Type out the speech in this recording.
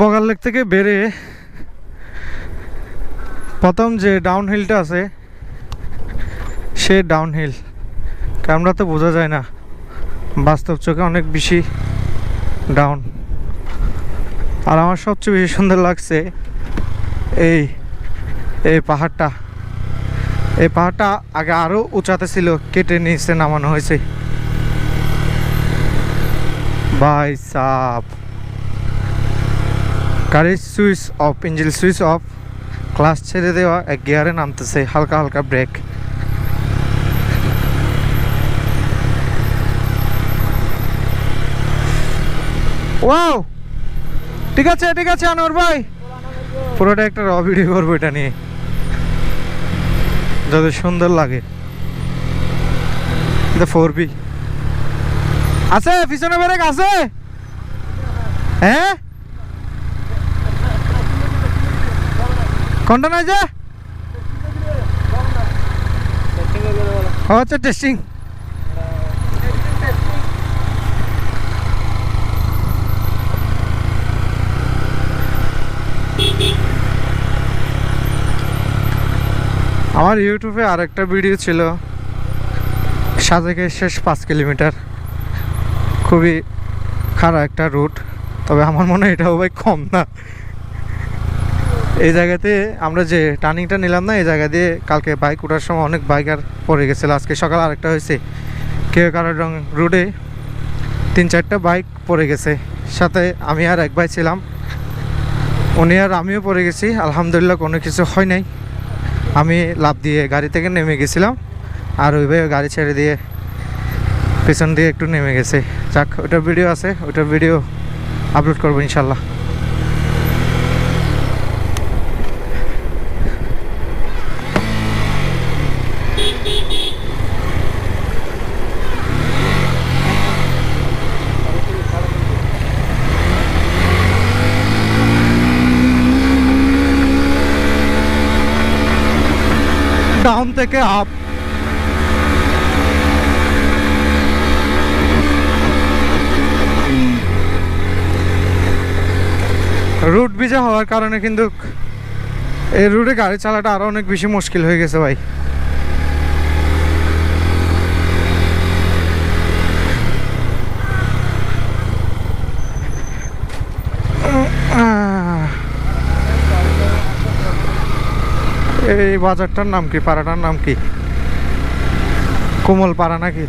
বগাল lake থেকে বেড়ে প্রথম যে ডাউন হিলটা আছে সে ডাউন হিল ক্যামেরা তো বোঝা যায় না। বাস্তব চোখে অনেক বেশি ডাউন আর আমার সবচেয়ে বেশি সুন্দর লাগছে এই এই পাহাড়টা। এই পাহাড়টা আগে আরও উঁচাতে ছিল কেটে নিচে নামানো হয়েছে। ভাই সাপ গাড়ির switch off, engine switch off. Class ছেড়ে দেওয়া, এক গিয়ারে নামতেছে, হালকা হালকা ব্রেক। ওয়াও! ঠিক আছে ঠিক আছে, আনোয়ার ভাই। পুরোটা একটা র ভিডিও করব এটা নিয়ে। যাতে সুন্দর লাগে। ফোর বি আছে, পিছনে ব্রেক আছে। হ্যাঁ কোনটা নয় যে? আচ্ছা টেস্টিং আমার ইউটিউবে আরেকটা ভিডিও ছিল। সাজেকের শেষ পাঁচ কিলোমিটার। খুবই খারাপ একটা রুট তবে আমার মনে হয় এটাও ভাই কম না। এই জায়গাতে আমরা যে টার্নিংটা নিলাম না, এই জায়গা দিয়ে কালকে বাইক ওঠার সময় অনেক বাইক আর পড়ে গেছিল। আজকে সকাল আরেকটা হয়েছে। কেউ কারোর রং রোডে তিন চারটা বাইক পড়ে গেছে। সাথে আমি আর এক ভাই ছিলাম। উনি আর আমিও পড়ে গেছি। আলহামদুলিল্লাহ কোনো কিছু হয় নাই। আমি লাভ দিয়ে গাড়ি থেকে নেমে গেছিলাম। আর ওই ভাই গাড়ি ছেড়ে দিয়ে পেছন দিয়ে একটু নেমে গেছে। যাক, ওটার ভিডিও আছে, ওটার ভিডিও আপলোড করব ইনশাল্লাহ ডাউন থেকে আপ রুট ভিজা হওয়ার কারণে কিন্তু এই রুটে গাড়ি চালাটা আরও অনেক বেশি মুশকিল হয়ে গেছে ভাই। এই বাজারটার নাম কি? পাড়াটার নাম কি? কোমল পাড়া নাকি?